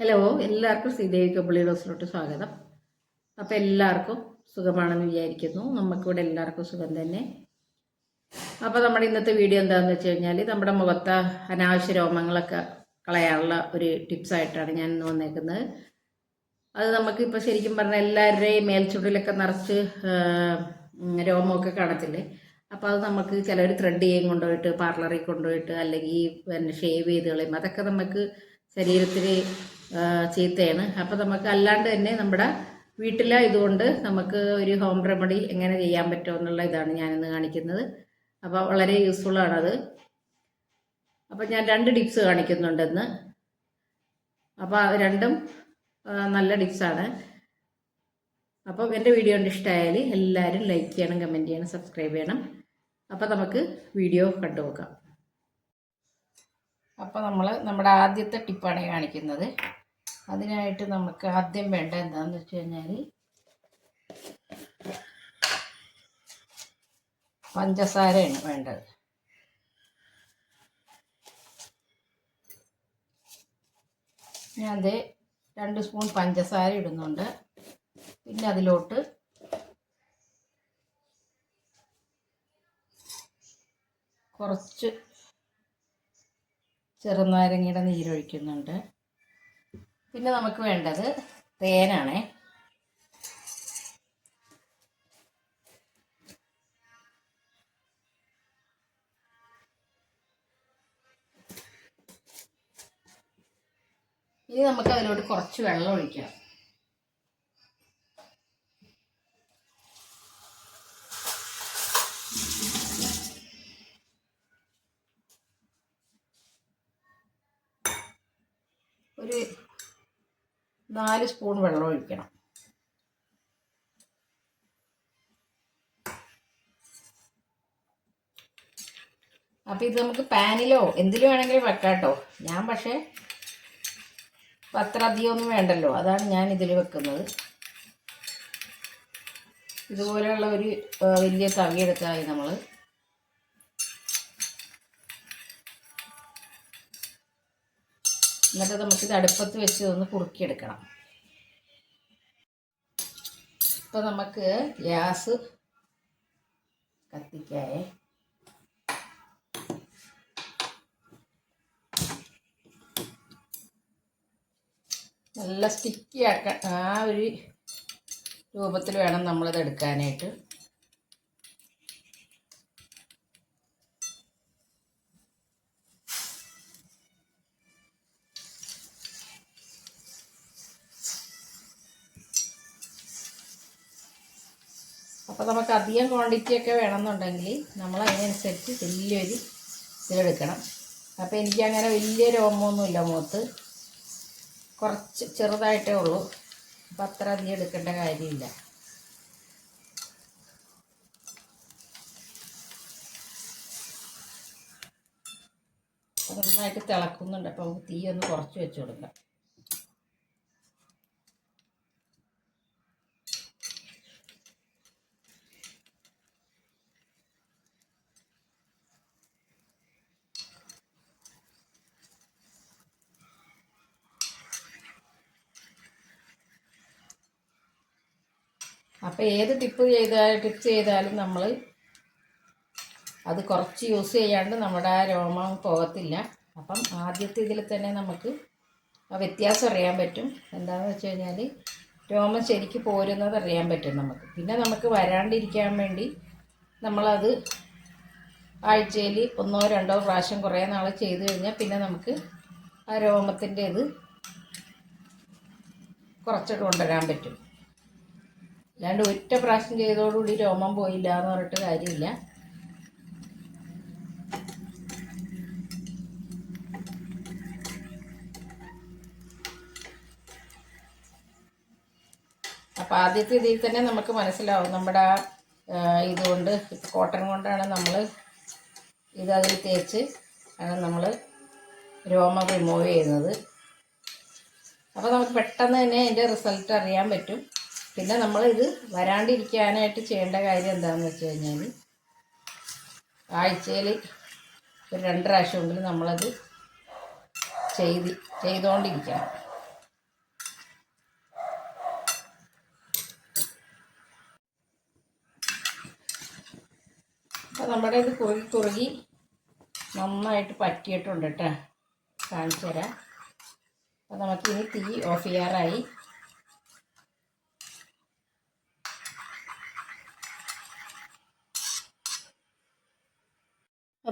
Hello എല്ലാവർക്കും ശ്രീദേവി കബിളി ഡോസിലോട്ട് സ്വാഗതം. അപ്പോൾ എല്ലാവർക്കും സുഖമാണെന്ന് വിചാരിക്കുന്നു. നമുക്കിവിടെ എല്ലാവർക്കും സുഖം തന്നെ. അപ്പോൾ നമ്മുടെ ഇന്നത്തെ വീഡിയോ എന്താണെന്ന് വെച്ച് കഴിഞ്ഞാൽ നമ്മുടെ മുഖത്ത് അനാവശ്യ രോമങ്ങളൊക്കെ കളയാനുള്ള ഒരു ടിപ്സായിട്ടാണ് ഞാൻ ഇന്ന് വന്നേക്കുന്നത്. അത് നമുക്കിപ്പോൾ ശരിക്കും പറഞ്ഞാൽ എല്ലാവരുടെയും മേൽച്ചുടിലൊക്കെ നിറച്ച് രോമമൊക്കെ കാണത്തില്ലേ? അപ്പോൾ അത് നമുക്ക് ചിലർ ത്രെഡ് ചെയ്യും കൊണ്ടുപോയിട്ട് പാർലറിൽ കൊണ്ടുപോയിട്ട് അല്ലെങ്കിൽ പിന്നെ ഷേവ് ചെയ്ത് കളയും. അതൊക്കെ നമുക്ക് ശരീരത്തിൽ ചീത്തയാണ്. അപ്പോൾ നമുക്ക് അല്ലാണ്ട് തന്നെ നമ്മുടെ വീട്ടിലെ ഇതുകൊണ്ട് നമുക്ക് ഒരു ഹോം റെമഡി എങ്ങനെ ചെയ്യാൻ പറ്റുമോ എന്നുള്ള ഇതാണ് ഞാനിന്ന് കാണിക്കുന്നത്. അപ്പോൾ വളരെ യൂസ്ഫുൾ ആണത്. അപ്പോൾ ഞാൻ രണ്ട് ടിപ്സ് കാണിക്കുന്നുണ്ടെന്ന് അപ്പോൾ രണ്ടും നല്ല ടിപ്സാണ് അപ്പോൾ എന്റെ വീഡിയോ ഇഷ്ടമായാൽ എല്ലാവരും ലൈക്ക് ചെയ്യണം കമന്റ് ചെയ്യണം സബ്സ്ക്രൈബ് ചെയ്യണം. അപ്പോൾ നമുക്ക് വീഡിയോ കണ്ടു നോക്കാം. അപ്പോൾ നമ്മൾ നമ്മുടെ ആദ്യത്തെ ടിപ്പാണ് കാണിക്കുന്നത്. അതിനായിട്ട് നമുക്ക് ആദ്യം വേണ്ട എന്താണെന്ന് വെച്ച് കഴിഞ്ഞാൽ പഞ്ചസാരയാണ് വേണ്ടത്. ഞാൻ അതേ രണ്ട് സ്പൂൺ പഞ്ചസാര ഇടുന്നുണ്ട്. പിന്നെ അതിലോട്ട് കുറച്ച് ചെറുനാരങ്ങയുടെ നീരൊഴിക്കുന്നുണ്ട്. പിന്നെ നമുക്ക് വേണ്ടത് തേനാണേ. ഇനി നമുക്ക് അതിലോട്ട് കുറച്ച് വെള്ളം ഒഴിക്കാം. ഒരു നാല് സ്പൂൺ വെള്ളം ഒഴിക്കണം. അപ്പോൾ ഇത് നമുക്ക് പാനിലോ എന്തിലും വേണമെങ്കിലും വെക്കാം കേട്ടോ ഞാൻ പക്ഷേ അപ്പം അത്ര അധികമൊന്നും വേണ്ടല്ലോ. അതാണ് ഞാൻ ഇതിൽ വെക്കുന്നത്. ഇതുപോലെയുള്ള ഒരു വലിയ തവി എടുത്താൽ നമ്മൾ എന്നിട്ട് നമുക്കിത് അടുപ്പത്ത് വെച്ച് ഒന്ന് കുറുക്കിയെടുക്കണം. ഇപ്പം നമുക്ക് ഗ്യാസ് കത്തിക്കായേ നല്ല സ്റ്റിക്കി ആക്കാൻ ആ ഒരു രൂപത്തിൽ വേണം നമ്മളിത് എടുക്കാനായിട്ട്. അപ്പോൾ നമുക്ക് അധികം ക്വാണ്ടിറ്റി ഒക്കെ വേണമെന്നുണ്ടെങ്കിൽ നമ്മൾ അതിനനുസരിച്ച് വലിയൊരു ഇതിലെടുക്കണം. അപ്പോൾ എനിക്കങ്ങനെ വലിയ രോമമൊന്നുമില്ല മുഖത്ത്. കുറച്ച് ചെറുതായിട്ടേ ഉള്ളൂ. അപ്പോൾ അത്ര അധികം എടുക്കേണ്ട കാര്യമില്ല. നന്നായിട്ട് തിളക്കുന്നുണ്ട്. അപ്പോൾ നമുക്ക് തീ ഒന്ന് കുറച്ച് വെച്ച് കൊടുക്കാം. അപ്പോൾ ഏത് ടിപ്പ് ചെയ്താൽ ടിപ്പ് ചെയ്താലും നമ്മൾ അത് കുറച്ച് യൂസ് ചെയ്യാണ്ട് നമ്മുടെ ആ രോമം പോകത്തില്ല. അപ്പം ആദ്യത്തെ ഇതിൽ തന്നെ നമുക്ക് ആ വ്യത്യാസം അറിയാൻ പറ്റും. എന്താണെന്ന് വെച്ച് കഴിഞ്ഞാൽ രോമം ശരിക്ക് പോരുന്നത് അറിയാൻ പറ്റും നമുക്ക്. പിന്നെ നമുക്ക് വരാണ്ടിരിക്കാൻ വേണ്ടി നമ്മളത് ആഴ്ചയിൽ ഒന്നോ രണ്ടോ പ്രാവശ്യം കുറേ നാൾ ചെയ്ത് കഴിഞ്ഞാൽ പിന്നെ നമുക്ക് ആ രോമത്തിന്റെ ഇത് കുറച്ചൊക്കെ കൊണ്ടുവരാൻ പറ്റും. അല്ലാണ്ട് ഒറ്റ പ്രാവശ്യം ചെയ്തോടുകൂടി രോമം പോയില്ല എന്ന് പറഞ്ഞിട്ട് കാര്യമില്ല. അപ്പോൾ ആദ്യത്തെ ഇതിൽ തന്നെ നമുക്ക് മനസ്സിലാവും നമ്മുടെ ആ, ഇതുകൊണ്ട് ഇപ്പം കോട്ടൺ കൊണ്ടാണ് നമ്മൾ ഇത് അതിൽ തേച്ച് ആണ് നമ്മൾ രോമം റിമൂവ് ചെയ്യുന്നത്. അപ്പോൾ നമുക്ക് പെട്ടെന്ന് തന്നെ അതിന്റെ റിസൾട്ട് അറിയാൻ പറ്റും. പിന്നെ നമ്മൾ ഇത് വരാണ്ടിരിക്കാനായിട്ട് ചെയ്യേണ്ട കാര്യം എന്താണെന്ന് വെച്ച് കഴിഞ്ഞാൽ ആഴ്ചയിൽ ഒരു രണ്ട് പ്രാവശ്യമെങ്കിലും നമ്മളത് ചെയ്ത് ചെയ്തുകൊണ്ടിരിക്കണം അപ്പം നമ്മുടെ ഇത് കുറുകി കുറുകി നന്നായിട്ട് പറ്റിയിട്ടുണ്ട് കേട്ടോ. കാണിച്ചു തരാം അപ്പോൾ നമുക്കിനി തീ ഓഫ് ചെയ്യാറായി.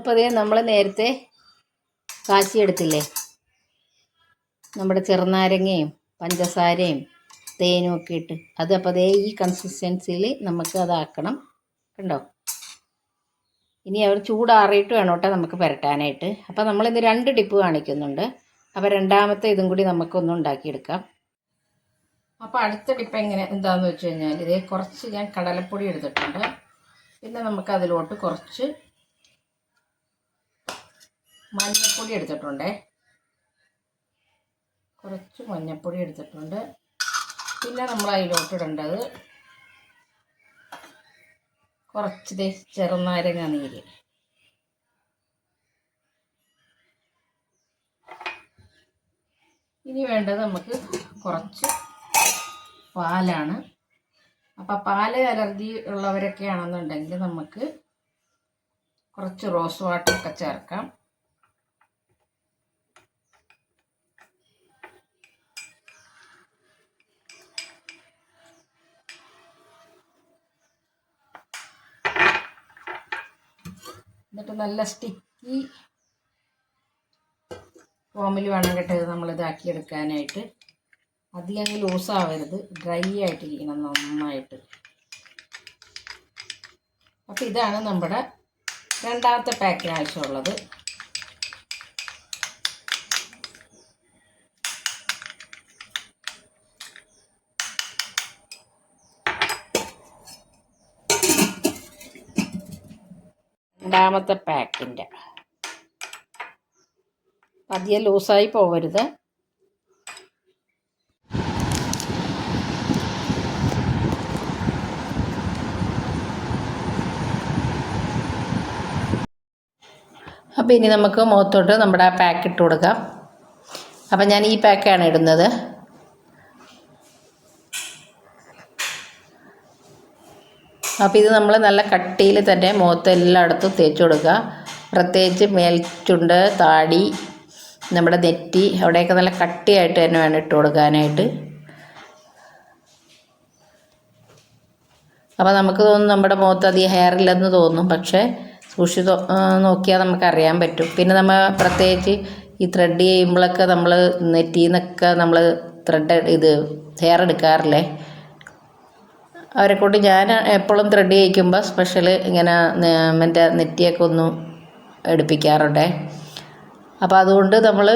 അപ്പോൾ അതേ നമ്മൾ നേരത്തെ കാച്ചിയെടുത്തില്ലേ? നമ്മുടെ ചെറുനാരങ്ങയും പഞ്ചസാരയും തേനും ഒക്കെ ഇട്ട് അത് അപ്പോൾ അതേ ഈ കൺസിസ്റ്റൻസിയിൽ നമുക്ക് അതാക്കണം കണ്ടോ? ഇനി അവർ ചൂടാറിയിട്ട് വേണം കേട്ടോ നമുക്ക് പുരട്ടാനായിട്ട്. അപ്പോൾ നമ്മളിന്ന് രണ്ട് ടിപ്പ് കാണിക്കുന്നുണ്ട്. അപ്പോൾ രണ്ടാമത്തെ ഇതും കൂടി നമുക്കൊന്ന് ഉണ്ടാക്കിയെടുക്കാം. അപ്പോൾ അടുത്ത ടിപ്പ് എങ്ങനെ എന്താണെന്ന് വെച്ച് കഴിഞ്ഞാൽ ഇതേ കുറച്ച് ഞാൻ കടലപ്പൊടി എടുത്തിട്ടുണ്ട്. പിന്നെ നമുക്ക് അതിലോട്ട് കുറച്ച് മഞ്ഞൾപ്പൊടി എടുത്തിട്ടുണ്ടേ. കുറച്ച് മഞ്ഞൾപ്പൊടി എടുത്തിട്ടുണ്ട്. പിന്നെ നമ്മൾ അതിലോട്ട് ഇടേണ്ടത് കുറച്ച് ചെറുനാരങ്ങ നീര്. ഇനി വേണ്ടത് നമുക്ക് കുറച്ച് പാലാണ്. അപ്പം പാൽ അലർജി ഉള്ളവരൊക്കെ ആണെന്നുണ്ടെങ്കിൽ നമുക്ക് കുറച്ച് റോസ് വാട്ടറൊക്കെ ചേർക്കാം. എന്നിട്ട് നല്ല സ്റ്റിക്കി ഫോമിൽ വേണം കേട്ടോ നമ്മൾ ഇതാക്കി എടുക്കാനായിട്ട്. അധികം ലൂസ് ആവരുത്. ഡ്രൈ ആയിട്ടിരിക്കണം നന്നായിട്ട്. അപ്പോൾ ഇതാണ് നമ്മുടെ രണ്ടാമത്തെ പാക്കിന് ആവശ്യമുള്ളത്. രണ്ടാമത്തെ പാക്കിന്റെ അധികം ലൂസായി പോകരുത് അപ്പോൾ ഇനി നമുക്ക് മുഖത്തോട്ട് നമ്മുടെ ആ പാക്ക് ഇട്ട് കൊടുക്കാം. അപ്പം ഞാൻ ഈ പാക്കാണ് ഇടുന്നത്. അപ്പോൾ ഇത് നമ്മൾ നല്ല കട്ടിയിൽ തന്നെ മുഖത്ത് എല്ലായിടത്തും തേച്ച് കൊടുക്കുക. പ്രത്യേകിച്ച് മേൽച്ചുണ്ട് താടി നമ്മുടെ നെറ്റി അവിടെയൊക്കെ നല്ല കട്ടിയായിട്ട് തന്നെ വേണം ഇട്ട് കൊടുക്കാനായിട്ട്. അപ്പോൾ നമുക്ക് തോന്നും നമ്മുടെ മുഖത്ത് അധികം ഹെയർ ഇല്ലെന്ന് തോന്നും പക്ഷേ സൂക്ഷിച്ച് നോക്കിയാൽ നമുക്ക് അറിയാൻ പറ്റും. പിന്നെ നമ്മൾ പ്രത്യേകിച്ച് ഈ ത്രെഡ് ചെയ്യുമ്പോഴൊക്കെ നമ്മൾ നെറ്റിയിൽ നിന്നൊക്കെ നമ്മൾ ത്രെഡ് ഇത് ഹെയർ എടുക്കാറില്ലേ? അവരെ കൊണ്ട് ഞാൻ എപ്പോഴും ത്രെഡ് ചെയ്യിക്കുമ്പോൾ സ്പെഷ്യൽ ഇങ്ങനെ മറ്റേ നെറ്റിയൊക്കെ ഒന്ന് എടുപ്പിക്കാറുണ്ടേ. അപ്പോൾ അതുകൊണ്ട് നമ്മൾ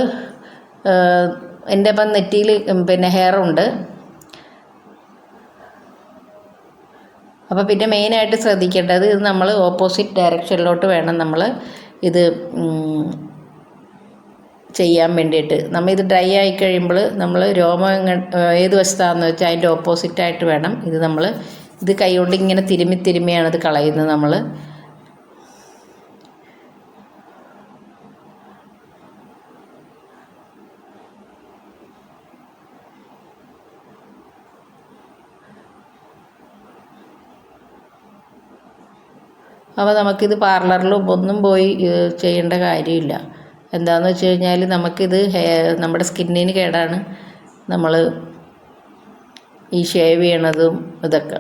എന്റെ ഇപ്പം നെറ്റിയിൽ പിന്നെ ഹെയറുണ്ട് അപ്പോൾ പിന്നെ മെയിനായിട്ട് ശ്രദ്ധിക്കേണ്ടത് ഇത് നമ്മൾ ഓപ്പോസിറ്റ് ഡയറക്ഷനിലോട്ട് വേണം നമ്മൾ ഇത് ചെയ്യാൻ വേണ്ടിയിട്ട്. നമ്മൾ ഇത് ഡ്രൈ ആയി കഴിയുമ്പോൾ നമ്മൾ രോമം ഏത് വശത്താണെന്ന് വെച്ചാൽ അതിന്റെ ഓപ്പോസിറ്റായിട്ട് വേണം. ഇത് നമ്മൾ ഇത് കൈകൊണ്ട് ഇങ്ങനെ തിരുമ്മി തിരുമ്മിയാണ് ഇത് കളയുന്നത് നമ്മൾ. അപ്പോൾ നമുക്കിത് പാർലറിലും ഒന്നും പോയി ചെയ്യേണ്ട കാര്യമില്ല. എന്താണെന്ന് വെച്ച് കഴിഞ്ഞാൽ നമുക്കിത് നമ്മുടെ സ്കിന്നിന് കേടാണ്. നമ്മൾ ഈ ഷേവ് ചെയ്യണതും ഇതൊക്കെ.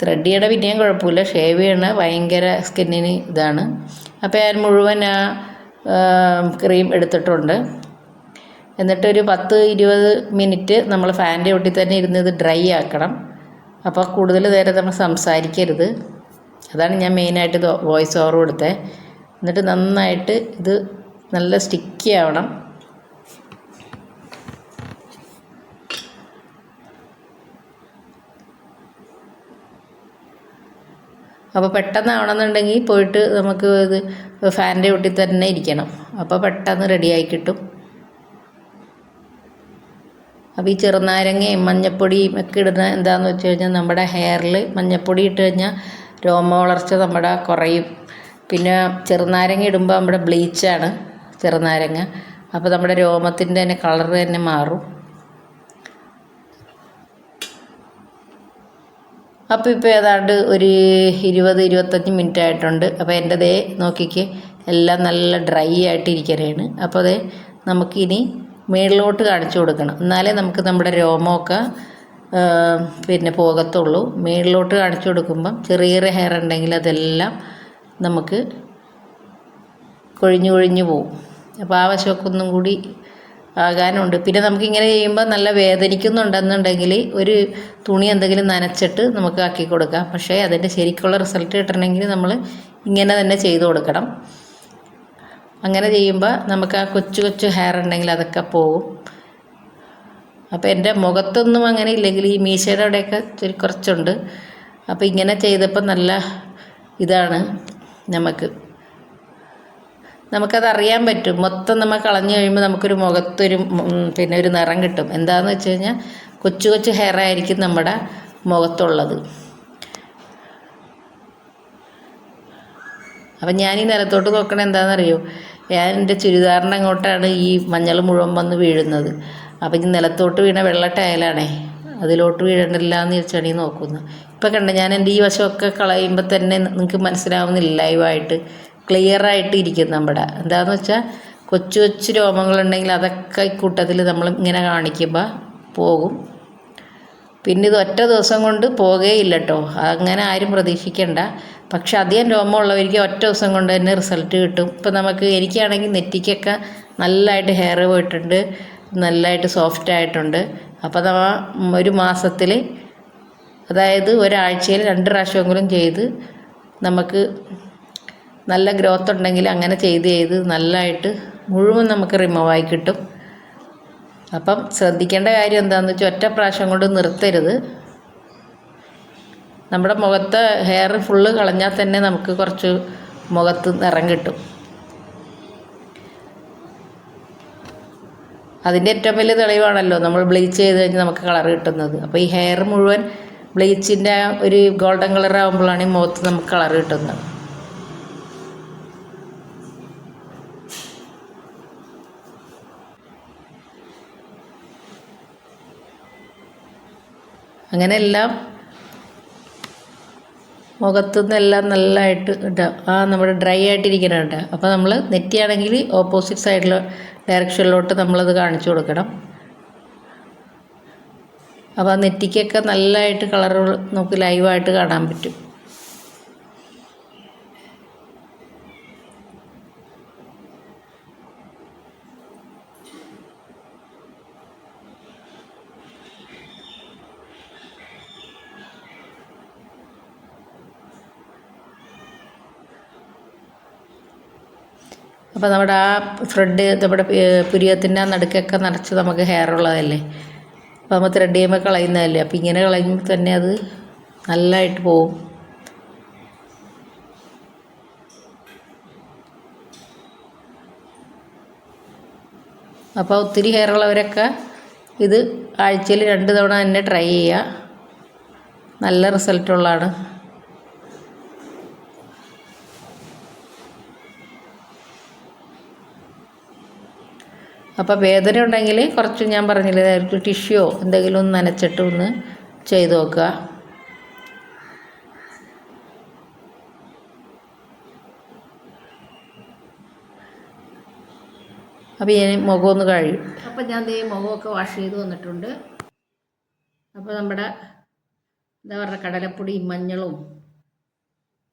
ത്രെഡ് ചെയ്യണ പിന്നെയും കുഴപ്പമില്ല. ഷേവ് ചെയ്യണ ഭയങ്കര സ്കിന്നിന് ഇതാണ്. അപ്പോൾ ഞാൻ മുഴുവൻ ആ ക്രീം എടുത്തിട്ടുണ്ട്. എന്നിട്ടൊരു പത്ത് ഇരുപത് മിനിറ്റ് നമ്മൾ ഫാന്റെ ഒട്ടി തന്നെ ഇരുന്ന് ഇത് ഡ്രൈ ആക്കണം. അപ്പോൾ കൂടുതൽ നേരം നമ്മൾ സംസാരിക്കരുത്. അതാണ് ഞാൻ മെയിനായിട്ട് വോയിസ് ഓവർ കൊടുത്തത് എന്നിട്ട് നന്നായിട്ട് ഇത് നല്ല സ്റ്റിക്കി ആവണം. അപ്പോൾ പെട്ടെന്നാവണമെന്നുണ്ടെങ്കിൽ പോയിട്ട് നമുക്ക് ഇത് ഫാനിന്റെ ഒട്ടിൽ തന്നെ ഇരിക്കണം. അപ്പോൾ പെട്ടെന്ന് റെഡിയായി കിട്ടും. അപ്പോൾ ഈ ചെറുനാരങ്ങയും മഞ്ഞപ്പൊടിയും ഒക്കെ ഇടുന്ന എന്താണെന്ന് വെച്ച് കഴിഞ്ഞാൽ നമ്മുടെ ഹെയറിൽ മഞ്ഞപ്പൊടി ഇട്ട് കഴിഞ്ഞാൽ രോമ വളർച്ച നമ്മുടെ കുറയും. പിന്നെ ചെറുനാരങ്ങ ഇടുമ്പോൾ നമ്മുടെ ബ്ലീച്ചാണ് ചെറുനാരങ്ങ. അപ്പോൾ നമ്മുടെ രോമത്തിന്റെ തന്നെ കളർ തന്നെ മാറും. അപ്പോൾ ഇപ്പോൾ ഏതാണ്ട് ഒരു ഇരുപത് ഇരുപത്തഞ്ച് മിനിറ്റ് ആയിട്ടുണ്ട്. അപ്പോൾ എന്റെ ദേ നോക്കിക്ക് എല്ലാം നല്ല ഡ്രൈ ആയിട്ട് അപ്പോൾ അതേ നമുക്കിനി മേളിലോട്ട് കാണിച്ചു കൊടുക്കണം. എന്നാലേ നമുക്ക് നമ്മുടെ രോമമൊക്കെ പിന്നെ പോകത്തുള്ളൂ. മേളിലോട്ട് കാണിച്ചു കൊടുക്കുമ്പം ചെറിയ ചെറിയ ഹെയർ ഉണ്ടെങ്കിൽ അതെല്ലാം നമുക്ക് കൊഴിഞ്ഞു കൊഴിഞ്ഞു പോവും. അപ്പോൾ ആ വശമൊക്കെ ഒന്നും കൂടി ആകാനുണ്ട്. പിന്നെ നമുക്കിങ്ങനെ ചെയ്യുമ്പോൾ നല്ല വേദനിക്കുന്നുണ്ടെന്നുണ്ടെങ്കിൽ ഒരു തുണി എന്തെങ്കിലും നനച്ചിട്ട് നമുക്ക് ആക്കി കൊടുക്കാം. പക്ഷേ അതിന്റെ ശരിക്കുള്ള റിസൾട്ട് കിട്ടണമെങ്കിൽ നമ്മൾ ഇങ്ങനെ തന്നെ ചെയ്തു കൊടുക്കണം. അങ്ങനെ ചെയ്യുമ്പോൾ നമുക്ക് ആ കൊച്ചു കൊച്ചു ഹെയർ ഉണ്ടെങ്കിൽ അതൊക്കെ പോകും അപ്പോൾ എന്റെ മുഖത്തൊന്നും അങ്ങനെ ഇല്ലെങ്കിൽ ഈ മീശയുടെ അവിടെയൊക്കെ കുറച്ചുണ്ട്. അപ്പോൾ ഇങ്ങനെ ചെയ്തപ്പോൾ നല്ല ഇതാണ്. നമുക്ക്. നമുക്കത് അറിയാൻ പറ്റും. മൊത്തം നമ്മൾ കളഞ്ഞു കഴിയുമ്പോൾ നമുക്കൊരു മുഖത്തൊരു പിന്നെ ഒരു നിറം കിട്ടും. എന്താന്ന് വെച്ച് കഴിഞ്ഞാൽ കൊച്ചു കൊച്ചു ഹെയർ ആയിരിക്കും നമ്മുടെ മുഖത്തുള്ളത്. അപ്പം ഞാൻ ഈ നിലത്തോട്ട് നോക്കണത് എന്താണെന്നറിയോ ഞാൻ എന്റെ ചുരിദാറിന്റെ അങ്ങോട്ടാണ് ഈ മഞ്ഞൾ മുഴുവൻ വന്ന് വീഴുന്നത്. അപ്പം ഈ നിലത്തോട്ട് വീണ വെള്ള ടയലാണേ അതിലോട്ട് വീഴണ്ടില്ല എന്ന് വെച്ചാണ് ഈ നോക്കുന്നത്. ഇപ്പം കണ്ട ഞാൻ എന്റെ ഈ വശമൊക്കെ കളയുമ്പോൾ തന്നെ നിങ്ങൾക്ക് മനസ്സിലാവുന്നില്ല ലൈവായിട്ട് ക്ലിയർ ആയിട്ട് ഇരിക്കും നമ്മുടെ. എന്താണെന്ന് വെച്ചാൽ കൊച്ചു കൊച്ചു രോമങ്ങളുണ്ടെങ്കിൽ അതൊക്കെ കൂട്ടത്തിൽ നമ്മൾ ഇങ്ങനെ കാണിക്കുമ്പോൾ പോകും. പിന്നെ ഇത് ഒറ്റ ദിവസം കൊണ്ട് പോകുകയില്ല കേട്ടോ അങ്ങനെ ആരും പ്രതീക്ഷിക്കേണ്ട. പക്ഷെ അധികം രോമമുള്ളവർക്ക് ഒറ്റ ദിവസം കൊണ്ട് തന്നെ റിസൾട്ട് കിട്ടും. ഇപ്പം നമുക്ക് എനിക്കാണെങ്കിൽ നെറ്റിക്കൊക്കെ നല്ലതായിട്ട് ഹെയർ പോയിട്ടുണ്ട്. നല്ലതായിട്ട് സോഫ്റ്റ് ആയിട്ടുണ്ട്. അപ്പോൾ ഒരു മാസത്തിൽ അതായത് ഒരാഴ്ചയിൽ രണ്ട് പ്രാവശ്യമെങ്കിലും ചെയ്ത് നമുക്ക് നല്ല ഗ്രോത്ത് ഉണ്ടെങ്കിൽ അങ്ങനെ ചെയ്ത് ചെയ്ത് നല്ലതായിട്ട് മുഴുവൻ നമുക്ക് റിമൂവായി കിട്ടും. അപ്പം ശ്രദ്ധിക്കേണ്ട കാര്യം എന്താണെന്ന് വെച്ചാൽ ഒറ്റ പ്രാവശ്യം കൊണ്ട് നിർത്തരുത്. നമ്മുടെ മുഖത്തെ ഹെയർ ഫുള്ള് കളഞ്ഞാൽ തന്നെ നമുക്ക് കുറച്ച് മുഖത്ത് നിറം കിട്ടും. അതിന്റെ ഏറ്റവും വലിയ തെളിവാണല്ലോ നമ്മൾ ബ്ലീച്ച് ചെയ്ത് കഴിഞ്ഞാൽ നമുക്ക് കളർ കിട്ടുന്നത്. അപ്പോൾ ഈ ഹെയർ മുഴുവൻ ബ്ലീച്ചിന്റെ ഒരു ഗോൾഡൻ കളർ ആകുമ്പോഴാണ് മുഖത്ത് നമുക്ക് കളർ കിട്ടുന്നത്. അങ്ങനെ എല്ലാം മുഖത്തു നിന്നെല്ലാം നല്ലതായിട്ട് ഇടാം ആ നമ്മുടെ ഡ്രൈ ആയിട്ടിരിക്കണം കേട്ടോ. അപ്പോൾ നമ്മൾ നെറ്റിയാണെങ്കിൽ ഓപ്പോസിറ്റ് സൈഡിൽ ഡയറക്ഷനിലോട്ട് നമ്മളത് കാണിച്ചു കൊടുക്കണം. അപ്പോൾ നെറ്റിക്കൊക്കെ നല്ലതായിട്ട് കളർ നമുക്ക് ലൈവായിട്ട് കാണാൻ പറ്റും. അപ്പോൾ നമ്മുടെ ആ ഫ്രണ്ട് നമ്മുടെ പുരിയത്തിന്റെ നടുക്കൊക്കെ നിറച്ച് നമുക്ക് ഹെയർ ഉള്ളതല്ലേ? അപ്പോൾ നമ്മൾ ത്രെഡ് ചെയ്യുമ്പോൾ കളയുന്നതല്ലേ? അപ്പോൾ ഇങ്ങനെ കളയുമ്പോൾ തന്നെ അത് നല്ലതായിട്ട് പോവും. അപ്പോൾ ഒത്തിരി ഹെയർ ഉള്ളവരൊക്കെ ഇത് ആഴ്ചയിൽ രണ്ട് തവണ തന്നെ ട്രൈ ചെയ്യുക. നല്ല റിസൾട്ടുള്ളതാണ് അപ്പോൾ വേദന ഉണ്ടെങ്കിൽ കുറച്ച് ഞാൻ പറഞ്ഞില്ലേ ഒരു ടിഷ്യോ എന്തെങ്കിലും ഒന്ന് നനച്ചിട്ട് ഒന്ന് ചെയ്ത് നോക്കുക. അപ്പോൾ ഞാൻ മുഖം ഒന്ന് കഴിയും അപ്പോൾ ഞാൻ ഈ മുഖമൊക്കെ വാഷ് ചെയ്ത് വന്നിട്ടുണ്ട്. അപ്പോൾ നമ്മുടെ എന്താ പറയുക കടലപ്പൊടിയും മഞ്ഞളും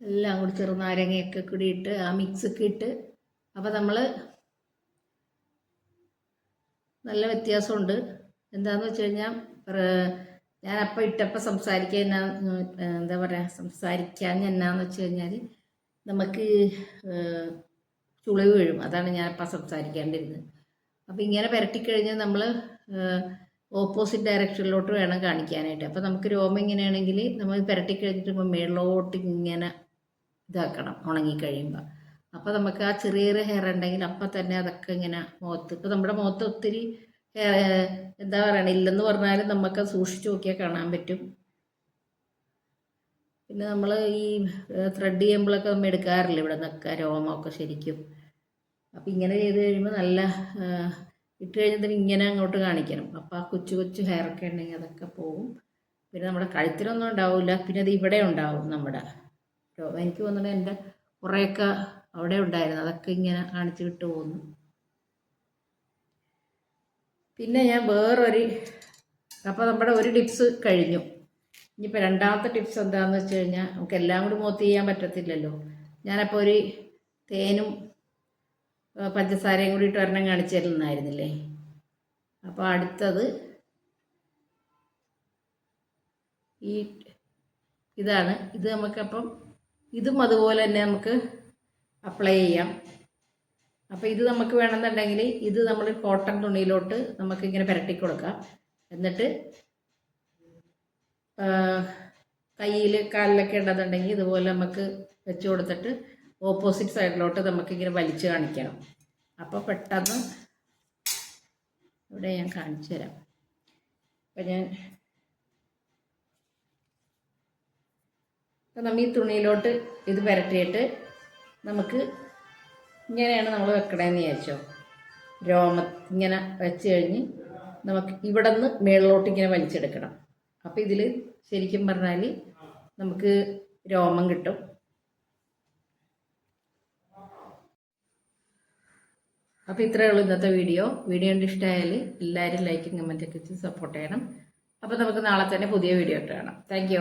എല്ലാം കൂടി ചെറുനാരങ്ങയൊക്കെ കൂടിയിട്ട് ആ മിക്സൊക്കെ ഇട്ട് അപ്പോൾ നമ്മൾ നല്ല വ്യത്യാസമുണ്ട്. എന്താണെന്ന് വെച്ച് കഴിഞ്ഞാൽ ഞാൻ അപ്പം ഇട്ടപ്പം സംസാരിക്കാൻ എന്നാ എന്താ പറയുക സംസാരിക്കാൻ എന്നാന്ന് വെച്ച് കഴിഞ്ഞാൽ നമുക്ക് ചുളിവ് വീഴും. അതാണ് ഞാൻ അപ്പം സംസാരിക്കാണ്ടിരുന്നത്. അപ്പം ഇങ്ങനെ പുരട്ടിക്കഴിഞ്ഞാൽ നമ്മൾ ഓപ്പോസിറ്റ് ഡയറക്ഷനിലോട്ട് വേണം കാണിക്കാനായിട്ട്. അപ്പോൾ നമുക്ക് രോമം ഇങ്ങനെയാണെങ്കിൽ നമ്മൾ പുരട്ടിക്കഴിഞ്ഞിട്ട് മേളിലോട്ട് ഇങ്ങനെ ഇതാക്കണം ഉണങ്ങിക്കഴിയുമ്പോൾ അപ്പോൾ നമുക്ക് ആ ചെറിയ ചെറിയ ഹെയർ ഉണ്ടെങ്കിൽ അപ്പം തന്നെ അതൊക്കെ ഇങ്ങനെ മുഖത്ത്. ഇപ്പോൾ നമ്മുടെ മുഖത്ത് ഒത്തിരി എന്താ പറയണ ഇല്ലെന്ന് പറഞ്ഞാലും നമുക്ക് സൂക്ഷിച്ച് നോക്കിയാൽ കാണാൻ പറ്റും. പിന്നെ നമ്മൾ ഈ ത്രെഡ് ചെയ്യുമ്പോഴൊക്കെ നമ്മൾ എടുക്കാറില്ല ഇവിടെ നിന്നൊക്കെ രോമമൊക്കെ ശരിക്കും. അപ്പോൾ ഇങ്ങനെ ചെയ്ത് കഴിയുമ്പോൾ നല്ല ഇട്ട് കഴിഞ്ഞിട്ട് ഇങ്ങനെ അങ്ങോട്ട് കാണിക്കണം. അപ്പോൾ ആ കൊച്ചു കൊച്ചു ഹെയറൊക്കെ ഉണ്ടെങ്കിൽ അതൊക്കെ പോകും. പിന്നെ നമ്മുടെ കഴുത്തിലൊന്നും ഉണ്ടാവില്ല പിന്നെ അത് ഇവിടെ ഉണ്ടാവും നമ്മുടെ. എനിക്ക് തോന്നുന്നത് എന്റെ കുറേയൊക്കെ അവിടെ ഉണ്ടായിരുന്നു. അതൊക്കെ ഇങ്ങനെ കാണിച്ചു വിട്ടു പോകുന്നു പിന്നെ ഞാൻ വേറൊരു അപ്പോൾ നമ്മുടെ ഒരു ടിപ്സ് കഴിഞ്ഞു. ഇനിയിപ്പോൾ രണ്ടാമത്തെ ടിപ്സ് എന്താണെന്ന് വെച്ച് കഴിഞ്ഞാൽ നമുക്ക് എല്ലാം കൂടി മോത്ത് ചെയ്യാൻ പറ്റത്തില്ലല്ലോ. ഞാനപ്പോൾ ഒരു തേനും പഞ്ചസാരയും കൂടി ഇട്ട് ഒരെണ്ണം കാണിച്ചു തരുന്നതായിരുന്നില്ലേ? അപ്പോൾ അടുത്തത് ഈ ഇതാണ്. ഇത് നമുക്കപ്പം ഇതും അതുപോലെ തന്നെ നമുക്ക് അപ്ലൈ ചെയ്യാം. അപ്പോൾ ഇത് നമുക്ക് വേണമെന്നുണ്ടെങ്കിൽ ഇത് നമ്മൾ കോട്ടൺ തുണിയിലോട്ട് നമുക്ക് ഇങ്ങനെ പുരട്ടി കൊടുക്കാം. എന്നിട്ട് കയ്യിൽ കാലിലൊക്കെ ഉണ്ടെന്നുണ്ടെങ്കിൽ ഇതുപോലെ നമുക്ക് വെച്ച് കൊടുത്തിട്ട് ഓപ്പോസിറ്റ് സൈഡിലോട്ട് നമുക്കിങ്ങനെ വലിച്ചു കാണിക്കണം. അപ്പോൾ പെട്ടെന്ന് ഇവിടെ ഞാൻ കാണിച്ചു തരാം. അപ്പം ഞാൻ അപ്പം നമ്മൾ ഈ തുണിയിലോട്ട് ഇത് പുരട്ടിയിട്ട് നമുക്ക് ഇങ്ങനെയാണ് നമ്മൾ വെക്കണേന്ന് വിചാരിച്ചോ. രോമ ഇങ്ങനെ വെച്ച് കഴിഞ്ഞ് നമുക്ക് ഇവിടെ നിന്ന് മേളിലോട്ട് ഇങ്ങനെ വലിച്ചെടുക്കണം. അപ്പോൾ ഇതിൽ ശരിക്കും പറഞ്ഞാൽ നമുക്ക് രോമം കിട്ടും. അപ്പോൾ ഇത്രയേ ഉള്ളൂ ഇന്നത്തെ വീഡിയോ. വീഡിയോ കണ്ട് ഇഷ്ടമായാൽ എല്ലാവരും ലൈക്കും കമന്റൊക്കെ വെച്ച് സപ്പോർട്ട് ചെയ്യണം. അപ്പോൾ നമുക്ക് നാളെ തന്നെ പുതിയ വീഡിയോ ഇട്ട് കാണാം. താങ്ക്